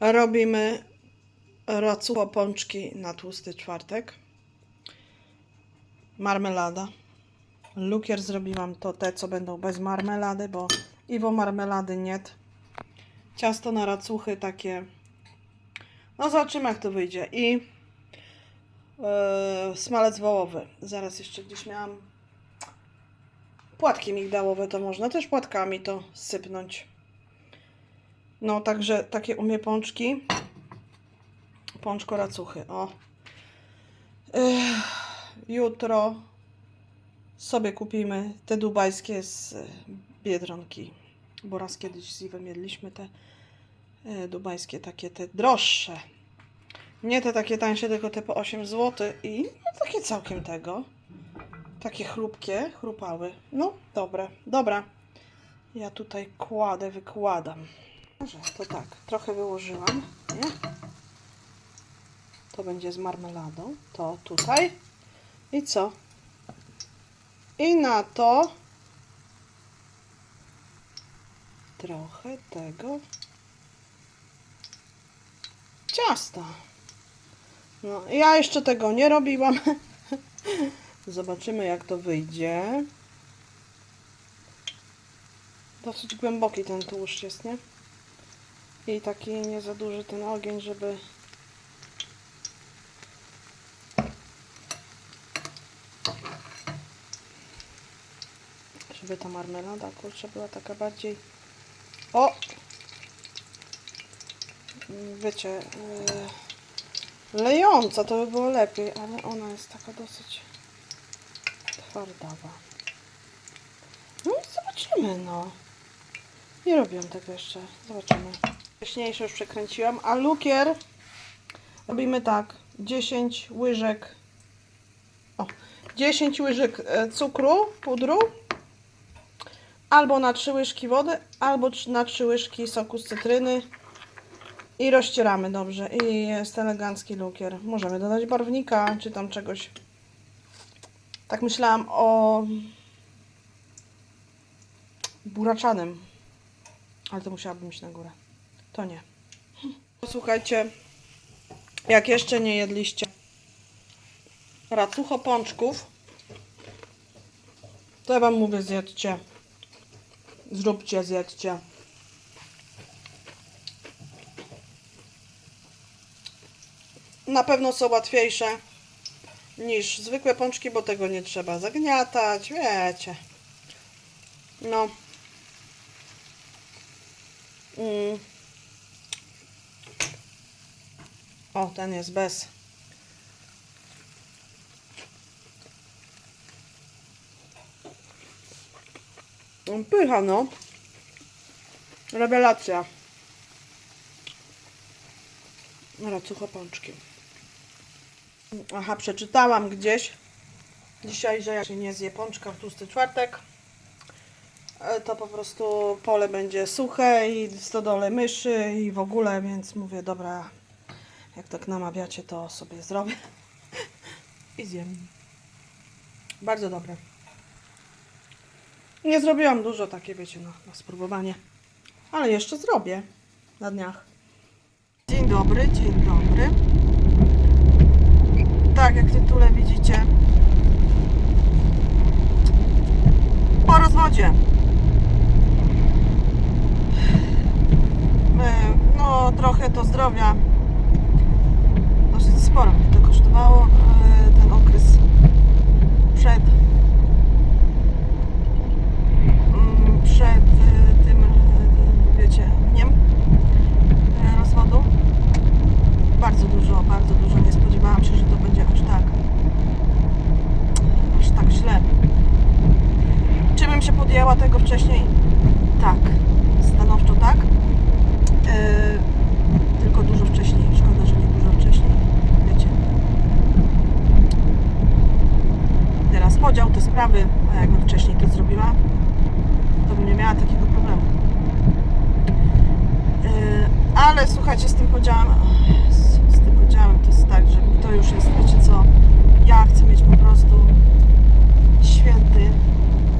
Robimy racucho pączki na tłusty czwartek. Marmelada. Lukier zrobiłam to te, co będą bez marmelady, bo Iwo marmelady nie. Ciasto na racuchy takie. No zobaczymy jak to wyjdzie. I yy, smalec wołowy. Zaraz jeszcze gdzieś miałam płatki migdałowe, to można też płatkami to sypnąć. No, także takie umie pączki. Pączko racuchy, o. Ech, jutro sobie kupimy te dubajskie z e, Biedronki. Bo raz kiedyś z Iwem jedliśmy te e, dubajskie, takie te droższe. Nie te takie tańsze, tylko te po 8 zł i no, takie całkiem tego. Takie chrupkie, chrupały. No, dobre, dobra. Ja tutaj kładę, wykładam. Dobrze, to tak, trochę wyłożyłam, nie? To będzie z marmeladą, to tutaj. I co? I na to trochę tego ciasta. No, ja jeszcze tego nie robiłam. Zobaczymy, jak to wyjdzie. Dosyć głęboki ten tłuszcz jest, nie? I taki nie za duży ten ogień, żeby żeby ta marmelada kurczę była taka bardziej o wiecie yy, lejąca to by było lepiej ale ona jest taka dosyć twardawa no i zobaczymy no nie robiłam tego jeszcze. Zobaczymy. Wcześniejsze już przekręciłam. A lukier robimy tak. 10 łyżek o, 10 łyżek e, cukru, pudru albo na 3 łyżki wody, albo na 3 łyżki soku z cytryny i rozcieramy dobrze i jest elegancki lukier. Możemy dodać barwnika, czy tam czegoś. Tak myślałam o buraczanym. Ale to musiałabym iść na górę. To nie. Słuchajcie, jak jeszcze nie jedliście racucho pączków, to ja wam mówię, zjedzcie. Zróbcie, zjedzcie. Na pewno są łatwiejsze niż zwykłe pączki, bo tego nie trzeba zagniatać, wiecie. No. Mm. O, ten jest bez. Mm, Pycha, no. Rewelacja. Racucho pączki. Aha, przeczytałam gdzieś dzisiaj, że jak się nie zje pączka w tłusty czwartek, e, to po prostu pole będzie suche i stodole myszy i w ogóle, więc mówię, dobra, jak tak namawiacie, to sobie zrobię i zjem. Bardzo dobre. Nie zrobiłam dużo, takie wiecie, no, na spróbowanie, ale jeszcze zrobię na dniach. Dzień dobry, dzień dobry. Tak, jak w tytule widzicie, po rozwodzie. E, No, trochę to zdrowia dosyć sporo mnie to kosztowało. e, Ten okres przed mm, przed e, tym, wiecie, dniem rozwodu. Bardzo dużo, bardzo dużo. Nie spodziewałam się, że to będzie aż tak aż tak źle. Czy bym się podjęła tego wcześniej? Tak. Stanowczo tak. Yy, tylko dużo wcześniej. Szkoda, że nie dużo wcześniej. Wiecie. Teraz podział te sprawy, a jakbym wcześniej to zrobiła, to bym nie miała takiego problemu. Yy, ale słuchajcie, z tym podziałem, z, tym podziałem tak, że to już jest, wiecie co, ja chcę mieć po prostu święty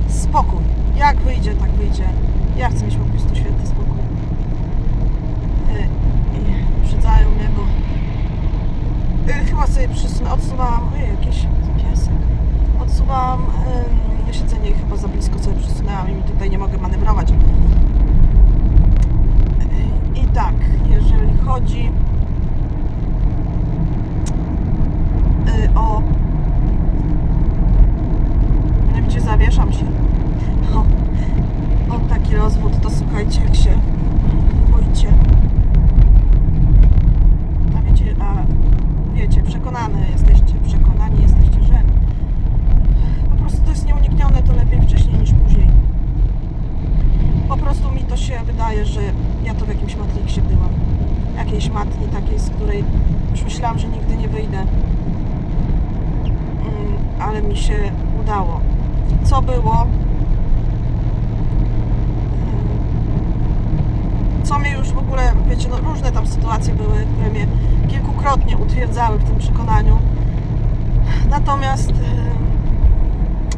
spokój. Jak wyjdzie, tak wyjdzie. Ja chcę mieć po prostu święty spokój. E, I przydzają mnie, bo e, chyba sobie przysunę, odsuwałam, ojej, jakiś piesek, odsuwałam yy, siedzenie i chyba za blisko sobie przysunęłam i tutaj nie mogę manewrować. E, I tak, jeżeli chodzi o... Gdzie zawieszam się. O, o taki rozwód, to słuchajcie, jak się boicie. A wiecie, a wiecie, przekonane jesteście, przekonani jesteście, że po prostu to jest nieuniknione, to lepiej wcześniej niż później. Po prostu mi to się wydaje, że ja to w jakimś matriksie byłam. Jakiejś matni takiej, z której już myślałam, że nigdy nie wyjdę. Ale mi się udało. Co było? Mm, Co mnie już w ogóle, wiecie, no różne tam sytuacje były, które mnie kilkukrotnie utwierdzały w tym przekonaniu. Natomiast em,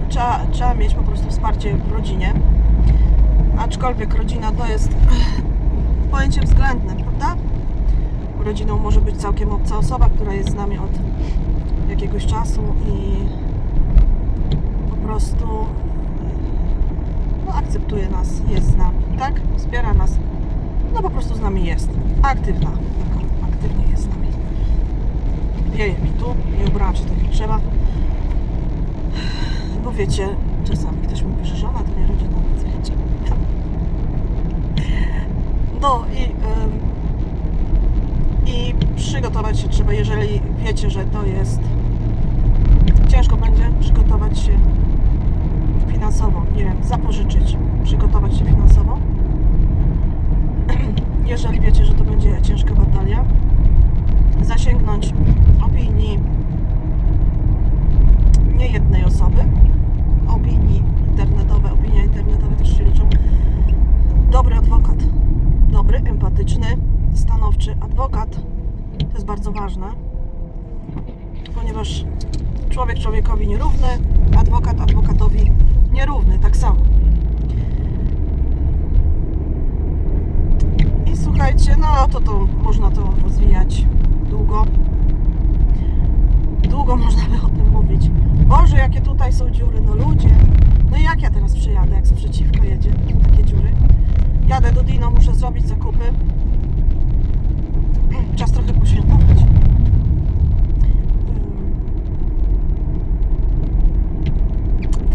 trzeba, trzeba mieć po prostu wsparcie w rodzinie. Aczkolwiek rodzina to jest pojęcie względne, prawda? Rodziną może być całkiem obca osoba, która jest z nami od jakiegoś czasu i prostu no, akceptuje nas, jest z nami, tak? Wspiera nas. No po prostu z nami jest. Aktywna. Aktywnie jest z nami. Wieje mi tu, nie ubrałam się tak jak trzeba. Bo wiecie, czasami ktoś mówi, że żona to nie rodzina, więc wiecie. No i, i przygotować się trzeba, jeżeli wiecie, że to jest ciężko będzie przygotować się finansowo, nie wiem, zapożyczyć, przygotować się finansowo. Jeżeli wiecie, że to będzie ciężka batalia, zasięgnąć opinii nie jednej osoby, opinii internetowe, opinie internetowe też się liczą. Dobry adwokat, dobry, empatyczny, stanowczy adwokat, to jest bardzo ważne, ponieważ człowiek człowiekowi nierówny, adwokat adwokatowi nierówny, tak samo. I słuchajcie, no to to można to rozwijać długo. Długo można by o tym mówić. Boże, jakie tutaj są dziury, no ludzie. No i jak ja teraz przejadę, jak sprzeciwka jedzie, tu takie dziury. Jadę do Dino, muszę zrobić zakupy. Czas trochę poświętować.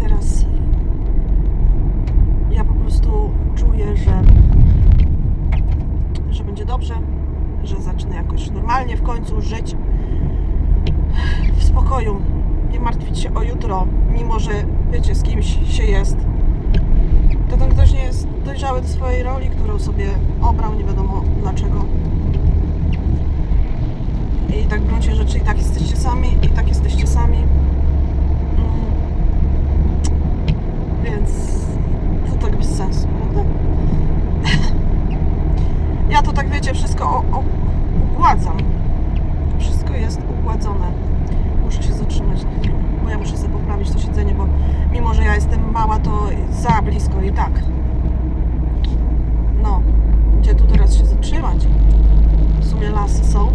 Teraz ja po prostu czuję, że, że będzie dobrze, że zacznę jakoś normalnie w końcu żyć w spokoju, nie martwić się o jutro, mimo że wiecie, z kimś się jest. To ten ktoś nie jest dojrzały do swojej roli, którą sobie obrał, nie wiadomo dlaczego. I tak w gruncie rzeczy i tak jesteście sami, i tak jesteście sami. Mm. Więc to tak bez sensu, prawda? Ja to tak wiecie, wszystko o, o, ugładzam. Wszystko jest ugładzone. Muszę się zatrzymać na chwilę, bo ja muszę sobie poprawić to siedzenie, bo mimo, że ja jestem mała, to za blisko i tak. No, gdzie tu teraz się zatrzymać? W sumie lasy są,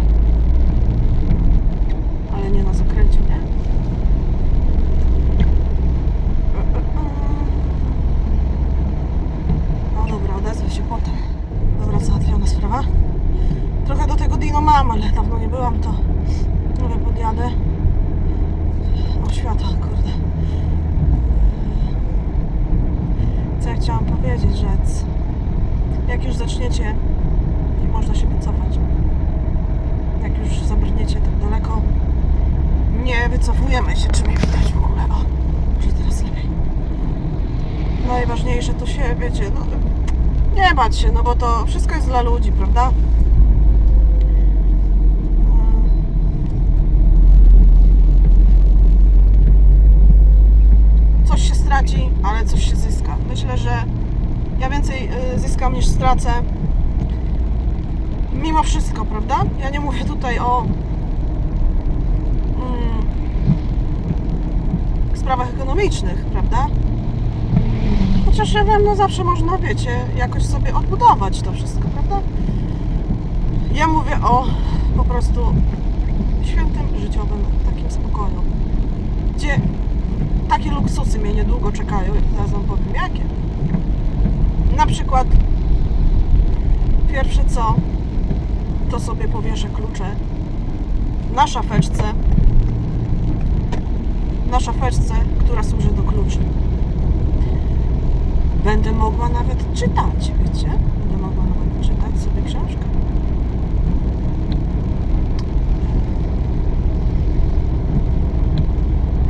ale nie na zakręcie, nie? No dobra, odezwę się potem. Dobra, załatwiona sprawa. Dino mam, ale dawno nie byłam, to mówię, podjadę. O, światła, kurde. Co ja chciałam powiedzieć, rzec. Jak już zaczniecie, nie można się wycofać. Jak już zabrniecie tak daleko, nie wycofujemy się, czy mnie widać w ogóle. O, może teraz lepiej. Najważniejsze to się, wiecie, no nie bać się, no bo to wszystko jest dla ludzi, prawda? Coś się straci, ale coś się zyska. Myślę, że ja więcej y, zyskam niż stracę. Mimo wszystko, prawda? Ja nie mówię tutaj o mm, sprawach ekonomicznych, prawda? Chociaż ja wiem, no zawsze można, wiecie, jakoś sobie odbudować to wszystko, prawda? Ja mówię o po prostu świętym życiowym takim takie luksusy mnie niedługo czekają. Zaraz wam powiem jakie. Na przykład pierwsze co, to sobie powieszę klucze na szafeczce. Na szafeczce, która służy do kluczy. Będę mogła nawet czytać, wiecie? Będę mogła nawet czytać sobie książkę.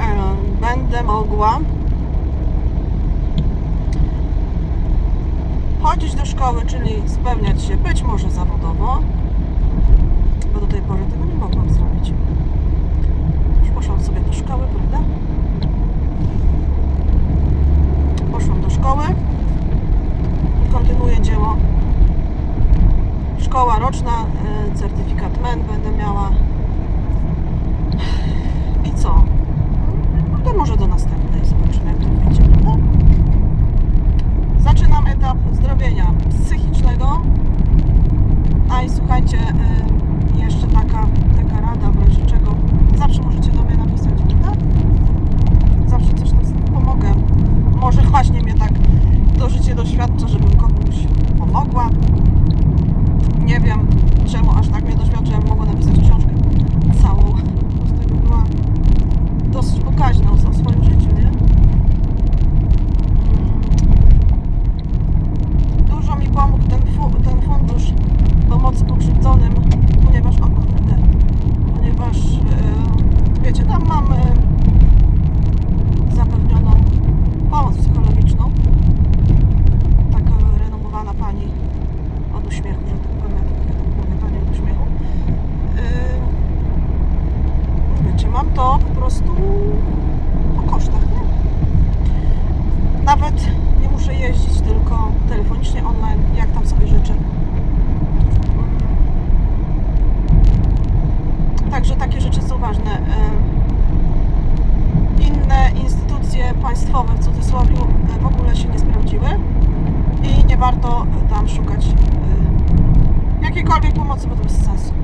E, Będę mogła chodzić do szkoły, czyli spełniać się być może zawodowo, bo do tej pory tego nie mogłam zrobić. Już poszłam sobie do szkoły, prawda? Poszłam do szkoły i kontynuuję dzieło. Szkoła roczna, y, certyfikat MEN będę miała. I co? No może do następnej zobaczymy, jak to wyjdzie. prawda? Zaczynam etap zdrowienia psychicznego. A i słuchajcie, y, jeszcze taka, taka rada, w razie czego zawsze możecie do mnie napisać, prawda? Zawsze coś tam pomogę. Może właśnie mnie tak to życie doświadcza, żebym komuś pomogła. Nie wiem, czemu aż tak mnie bym mogła napisać książkę całą. Po prostu była dosyć pokaźna o, o swoim życiu, nie? Dużo mi pomógł ten, fu, ten fundusz pomocy pokrzywdzonym, ponieważ, o kurde, ponieważ, e, wiecie, tam mam e, zapewnioną pomoc psychologiczną. Taka renomowana pani od uśmiechu, że tak powiem, ja tak, ja tak mówię, pani od uśmiechu. Yy, wiecie, mam to po prostu po kosztach, nie? Nawet nie muszę jeździć, tylko telefonicznie online, jak tam sobie życzę. Mm. Także takie rzeczy są ważne. Yy, Inne instytucje państwowe w cudzysłowie e, w ogóle się nie sprawdziły i nie warto tam szukać y, jakiejkolwiek pomocy, bo to bez sensu. Y,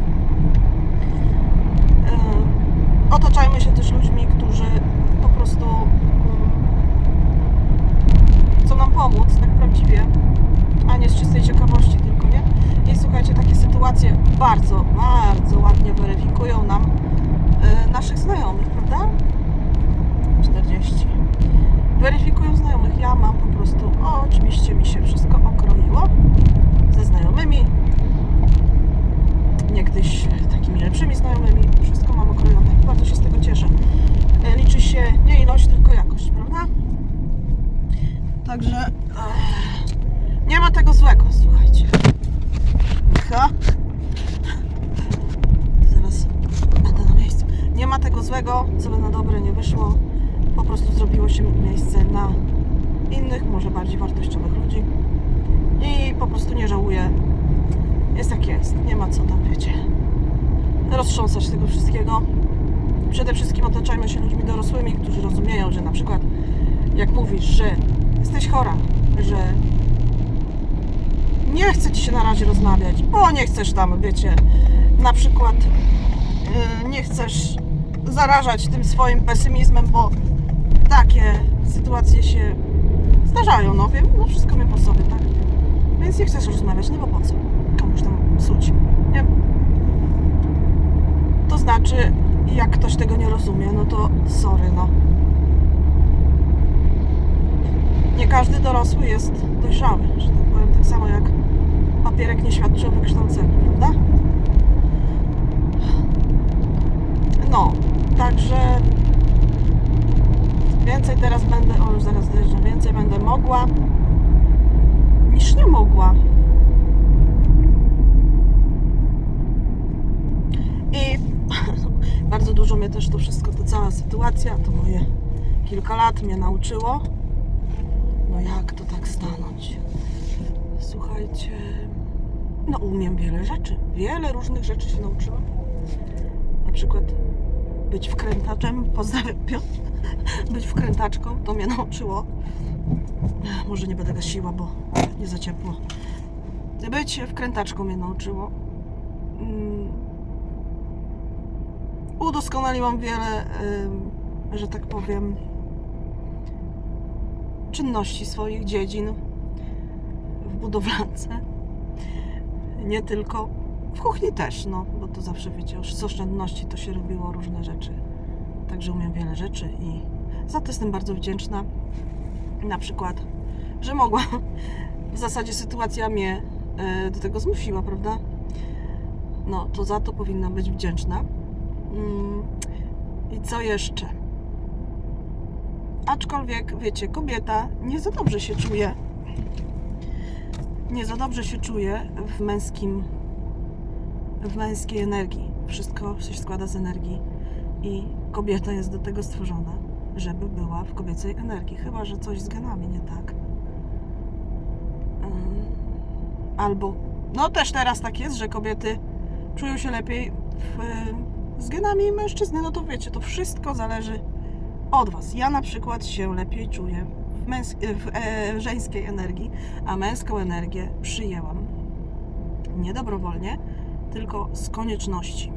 Otaczajmy się też ludźmi, którzy po prostu y, chcą nam pomóc tak prawdziwie, a nie z czystej ciekawości tylko, nie? I słuchajcie, takie sytuacje bardzo, bardzo ładnie weryfikują nam naszych znajomych, prawda? 40. Weryfikują znajomych. Ja mam po prostu, o, oczywiście mi się wszystko okroiło ze znajomymi. Niegdyś takimi lepszymi znajomymi. Wszystko mam okrojone. Bardzo się z tego cieszę. E, Liczy się nie ilość, tylko jakość, prawda? Także ech, nie ma tego złego, słuchajcie. Ha? Zaraz będę na miejscu. Nie ma tego złego, co by na dobre nie wyszło. Po prostu zrobiło się miejsce na innych, może bardziej wartościowych ludzi. I po prostu nie żałuję. Jest jak jest. Nie ma co tam, wiecie, roztrząsać tego wszystkiego. Przede wszystkim otaczajmy się ludźmi dorosłymi, którzy rozumieją, że na przykład jak mówisz, że jesteś chora, że nie chce ci się na razie rozmawiać, bo nie chcesz tam, wiecie, na przykład yy, nie chcesz zarażać tym swoim pesymizmem, bo takie sytuacje się zdarzają, no wiem, no wszystko mnie po sobie, tak? Więc nie chcesz rozmawiać, no bo po co? Komuś tam psuć, nie? Znaczy, jak ktoś tego nie rozumie, no to sorry, no. Nie każdy dorosły jest dojrzały, że tak powiem, tak samo jak papierek nie świadczy o wykształceniu, prawda? No, także więcej teraz będę, o już zaraz dojeżdżam, więcej będę mogła niż nie mogła. I bardzo dużo mnie też to wszystko, ta cała sytuacja, to moje kilka lat mnie nauczyło. No jak to tak stanąć? Słuchajcie, no umiem wiele rzeczy, wiele różnych rzeczy się nauczyłam. Na przykład być wkrętaczem, pozdrawiam Piotr, być wkrętaczką, to mnie nauczyło. Może nie będę gasiła, bo nie za ciepło. Być wkrętaczką mnie nauczyło. Udoskonaliłam wiele, że tak powiem, czynności swoich dziedzin w budowlance. Nie tylko w kuchni też, no, bo to zawsze wiecie, już z oszczędności to się robiło różne rzeczy. Także umiem wiele rzeczy i za to jestem bardzo wdzięczna. Na przykład, że mogła. W zasadzie sytuacja mnie e, do tego zmusiła, prawda? No, to za to powinna być wdzięczna. Mm, I co jeszcze? Aczkolwiek, wiecie, kobieta nie za dobrze się czuje. Nie za dobrze się czuje w męskim, w męskiej energii. Wszystko się składa z energii i kobieta jest do tego stworzona, żeby była w kobiecej energii. Chyba, że coś z genami nie tak. Mm, Albo, no też teraz tak jest, że kobiety czują się lepiej w, z genami mężczyzny. No to wiecie, to wszystko zależy od Was. Ja na przykład się lepiej czuję w, w e, żeńskiej energii, a męską energię przyjęłam. Nie dobrowolnie, tylko z konieczności.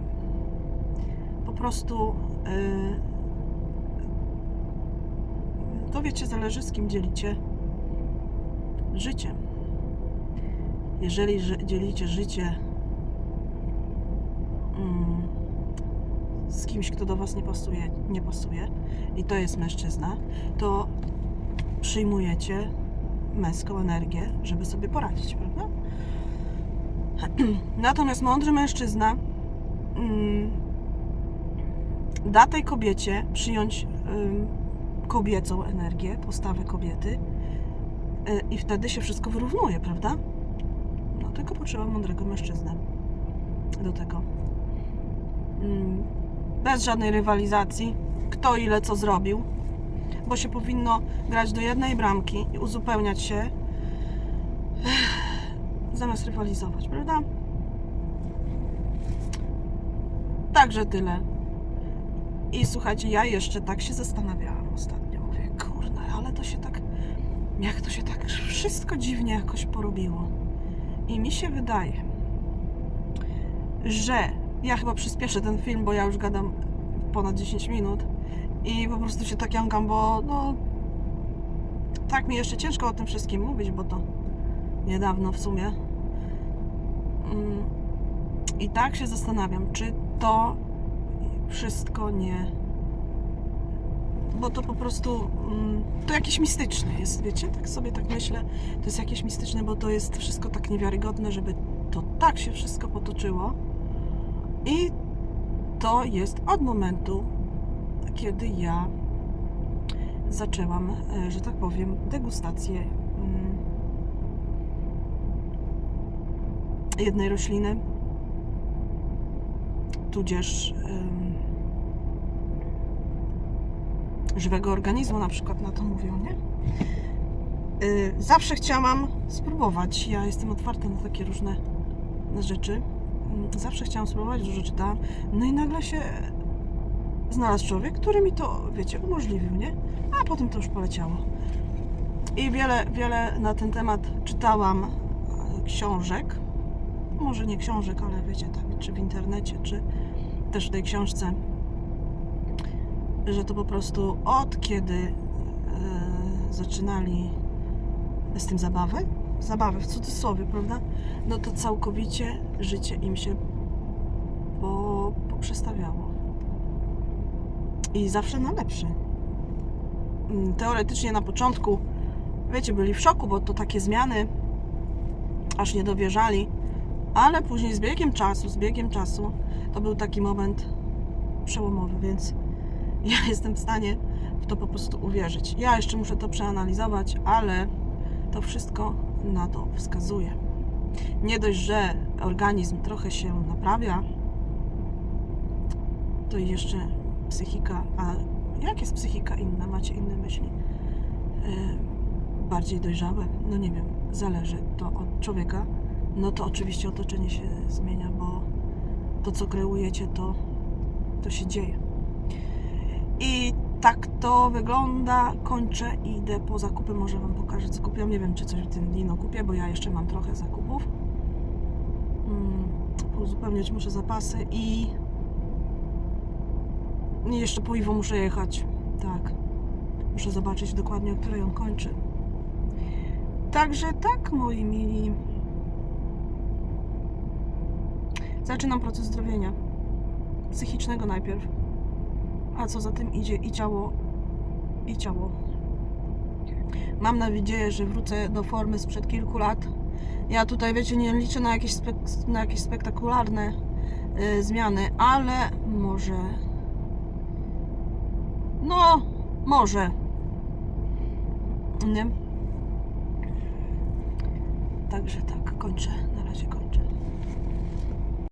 Po prostu yy, to wiecie, zależy z kim dzielicie życie. Jeżeli dzielicie życie mm, z kimś, kto do Was nie pasuje, nie pasuje i to jest mężczyzna, to przyjmujecie męską energię, żeby sobie poradzić, prawda? Natomiast mądry mężczyzna mm, da tej kobiecie przyjąć kobiecą energię, postawę kobiety y, i wtedy się wszystko wyrównuje, prawda? No tylko potrzeba mądrego mężczyzny do tego. Bez żadnej rywalizacji, kto ile co zrobił, bo się powinno grać do jednej bramki i uzupełniać się zamiast rywalizować, prawda? Także tyle. I słuchajcie, ja jeszcze tak się zastanawiałam ostatnio. Mówię, kurde, ale to się tak, jak to się tak wszystko dziwnie jakoś porobiło. I mi się wydaje, że ja chyba przyspieszę ten film, bo ja już gadam ponad 10 minut i po prostu się tak jąkam, bo no tak mi jeszcze ciężko o tym wszystkim mówić, bo to niedawno w sumie. Mm, I tak się zastanawiam, czy to wszystko nie. Bo to po prostu mm, to jakieś mistyczne jest, wiecie? Tak sobie tak myślę, to jest jakieś mistyczne, bo to jest wszystko tak niewiarygodne, żeby to tak się wszystko potoczyło. I to jest od momentu, kiedy ja zaczęłam, e, że tak powiem, degustację mm, jednej rośliny, tudzież żywego organizmu, na przykład na to mówią, nie? Y, Zawsze chciałam spróbować. Ja jestem otwarta na takie różne rzeczy. Zawsze chciałam spróbować, dużo czytałam. No i nagle się znalazł człowiek, który mi to, wiecie, umożliwił, nie? A potem to już poleciało. I wiele, wiele na ten temat czytałam e, książek. Może nie książek, ale wiecie, tak, czy w internecie, czy też w tej książce, że to po prostu od kiedy e, zaczynali z tym zabawy, zabawy w cudzysłowie, prawda? No to całkowicie życie im się po, poprzestawiało. I zawsze na lepsze. Mm, Teoretycznie na początku, wiecie, byli w szoku, bo to takie zmiany aż nie dowierzali, ale później z biegiem czasu, z biegiem czasu, to był taki moment przełomowy, więc ja jestem w stanie w to po prostu uwierzyć. Ja jeszcze muszę to przeanalizować, ale to wszystko na to wskazuje. Nie dość, że organizm trochę się naprawia, to jeszcze psychika, a jak jest psychika inna? Macie inne myśli? Yy, bardziej dojrzałe? No nie wiem, zależy to od człowieka. No to oczywiście otoczenie się zmienia, bo to co kreujecie, to, to się dzieje. Tak to wygląda. Kończę i idę po zakupy. Może Wam pokażę, co kupiłam. Nie wiem, czy coś w tym dino kupię, bo ja jeszcze mam trochę zakupów. Mm, uzupełniać muszę zapasy i i jeszcze po Iwo muszę jechać. Tak. Muszę zobaczyć dokładnie, o której on kończy. Także tak, moi mili. Zaczynam proces zdrowienia. Psychicznego najpierw. A co za tym idzie i ciało, i ciało. Mam nadzieję, że wrócę do formy sprzed kilku lat. Ja tutaj, wiecie, nie liczę na jakieś, spek- na jakieś spektakularne y, zmiany, ale może. No, może. Nie? Także tak, kończę. Na razie kończę.